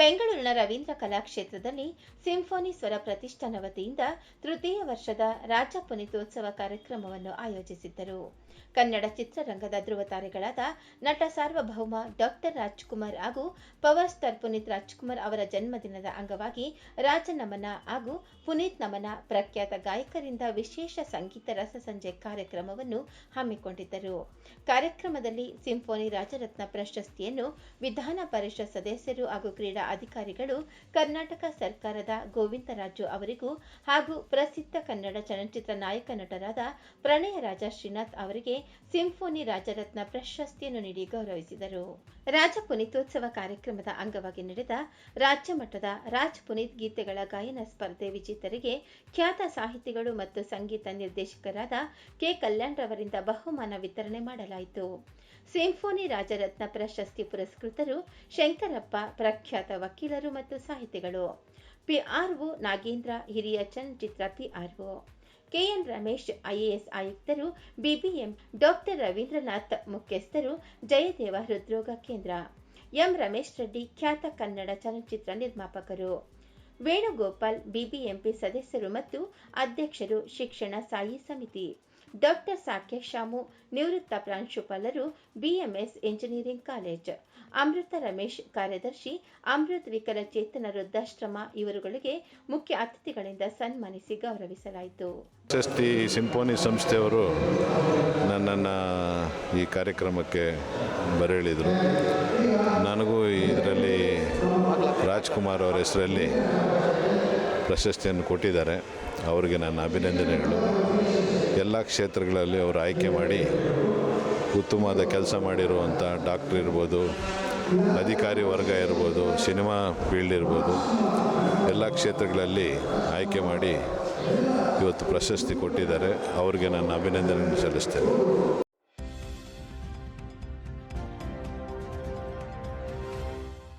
ಬೆಂಗಳೂರಿನ ರವೀಂದ್ರ ಕಲಾಕ್ಷೇತ್ರದಲ್ಲಿ ಸಿಂಫೋನಿ ಸ್ವರ ಪ್ರತಿಷ್ಠಾನ ವತಿಯಿಂದ ತೃತೀಯ ವರ್ಷದ ರಾಜ್ಯ ಪುನೀತೋತ್ಸವ ಕಾರ್ಯಕ್ರಮವನ್ನು ಆಯೋಜಿಸಿದ್ದರು. ಕನ್ನಡ ಚಿತ್ರರಂಗದ ಧ್ರುವತಾರೆಗಳಾದ ನಟ ಸಾರ್ವಭೌಮ ಡಾಕ್ಟರ್ ರಾಜ್ಕುಮಾರ್ ಹಾಗೂ ಪವರ್ ಸ್ಟಾರ್ ಪುನೀತ್ ರಾಜ್ಕುಮಾರ್ ಅವರ ಜನ್ಮದಿನದ ಅಂಗವಾಗಿ ರಾಜ ನಮನ ಹಾಗೂ ಪುನೀತ್ ನಮನ ಪ್ರಖ್ಯಾತ ಗಾಯಕರಿಂದ ವಿಶೇಷ ಸಂಗೀತ ರಸಸಂಜೆ ಕಾರ್ಯಕ್ರಮವನ್ನು ಹಮ್ಮಿಕೊಂಡಿದ್ದರು. ಕಾರ್ಯಕ್ರಮದಲ್ಲಿ ಸಿಂಫೋನಿ ರಾಜರತ್ನ ಪ್ರಶಸ್ತಿಯನ್ನು ವಿಧಾನ ಪರಿಷತ್ ಸದಸ್ಯರು ಹಾಗೂ ಕ್ರೀಡಾ ಅಧಿಕಾರಿಗಳು ಕರ್ನಾಟಕ ಸರ್ಕಾರದ ಗೋವಿಂದರಾಜು ಅವರಿಗೂ ಹಾಗೂ ಪ್ರಸಿದ್ಧ ಕನ್ನಡ ಚಲನಚಿತ್ರ ನಾಯಕ ನಟರಾದ ಪ್ರಣಯ ರಾಜ ಶ್ರೀನಾಥ್ ಅವರಿಗೆ ಸಿಂಫೋನಿ ರಾಜರತ್ನ ಪ್ರಶಸ್ತಿಯನ್ನು ನೀಡಿ ಗೌರವಿಸಿದರು. ರಾಜ ಪುನೀತೋತ್ಸವ ಕಾರ್ಯಕ್ರಮದ ಅಂಗವಾಗಿ ನಡೆದ ರಾಜ್ಯ ಮಟ್ಟದ ರಾಜ್ ಪುನೀತ್ ಗೀತೆಗಳ ಗಾಯನ ಸ್ಪರ್ಧೆ ವಿಜೇತರಿಗೆ ಖ್ಯಾತ ಸಾಹಿತಿಗಳು ಮತ್ತು ಸಂಗೀತ ನಿರ್ದೇಶಕರಾದ ಕೆ ಕಲ್ಯಾಣ್ ರವರಿಂದ ಬಹುಮಾನ ವಿತರಣೆ ಮಾಡಲಾಯಿತು. ಸಿಂಫೋನಿ ರಾಜರತ್ನ ಪ್ರಶಸ್ತಿ ಪುರಸ್ಕೃತರು ಶಂಕರಪ್ಪ ಪ್ರಖ್ಯಾತ ವಕೀಲರು ಮತ್ತು ಸಾಹಿತಿಗಳು. ಪಿಆರ್ಒ ನಾಗೇಂದ್ರ, ಹಿರಿಯ ಚಲನಚಿತ್ರ ಪಿಆರ್ಒ. ಕೆಎನ್ ರಮೇಶ್, ಐಎಎಸ್ ಆಯುಕ್ತರು, ಬಿಬಿಎಂ ಡಾಕ್ಟರ್ ರವೀಂದ್ರನಾಥ್ ಮುಖ್ಯಸ್ಥರು, ಜಯದೇವ ಹೃದ್ರೋಗ ಕೇಂದ್ರ. ಎಂ ರಮೇಶ್ ರೆಡ್ಡಿ, ಖ್ಯಾತ ಕನ್ನಡ ಚಲನಚಿತ್ರ ನಿರ್ಮಾಪಕರು. ವೇಣುಗೋಪಾಲ್, ಬಿಬಿಎಂಪಿ ಸದಸ್ಯರು ಮತ್ತು ಅಧ್ಯಕ್ಷರು ಶಿಕ್ಷಣ ಸಾಯಿ ಸಮಿತಿ. ಡಾಕ್ಟರ್ ಸಾಕ್ಯ ಶಾಮು ನಿವೃತ್ತ ಪ್ರಾಂಶುಪಾಲರು BMS engineering college. Amrita Ramesh ಕಾರ್ಯದರ್ಶಿ, ಅಮೃತ್ ವಿಕಲಚೇತನ ವೃದ್ಧಾಶ್ರಮ ಇವರುಗಳಿಗೆ ಮುಖ್ಯ ಅತಿಥಿಗಳಿಂದ ಸನ್ಮಾನಿಸಿ ಗೌರವಿಸಲಾಯಿತು. ಪ್ರಶಸ್ತಿ ಸಿಂಫೋನಿ ಸಂಸ್ಥೆಯವರು ನನ್ನನ್ನು ಈ ಕಾರ್ಯಕ್ರಮಕ್ಕೆ ಬರೆಳಿದರು ನನಗೂ ಇದರಲ್ಲಿ ರಾಜ್ಕುಮಾರ್ ಅವರ ಹೆಸರಲ್ಲಿ ಪ್ರಶಸ್ತಿಯನ್ನು ಕೊಟ್ಟಿದ್ದಾರೆ. ಅವರಿಗೆ ನನ್ನ ಅಭಿನಂದನೆಗಳು. ಎಲ್ಲ ಕ್ಷೇತ್ರಗಳಲ್ಲಿ ಅವರು ಆಯ್ಕೆ ಮಾಡಿ ಉತ್ತಮವಾದ ಕೆಲಸ ಮಾಡಿರುವಂಥ ಡಾಕ್ಟ್ರ್ ಇರ್ಬೋದು, ಅಧಿಕಾರಿ ವರ್ಗ ಇರ್ಬೋದು, ಸಿನಿಮಾ ಫೀಲ್ಡ್ ಇರ್ಬೋದು, ಎಲ್ಲ ಕ್ಷೇತ್ರಗಳಲ್ಲಿ ಆಯ್ಕೆ ಮಾಡಿ ಇವತ್ತು ಪ್ರಶಸ್ತಿ ಕೊಟ್ಟಿದ್ದಾರೆ. ಅವರಿಗೆ ನನ್ನ ಅಭಿನಂದನೆ ಸಲ್ಲಿಸ್ತೇನೆ.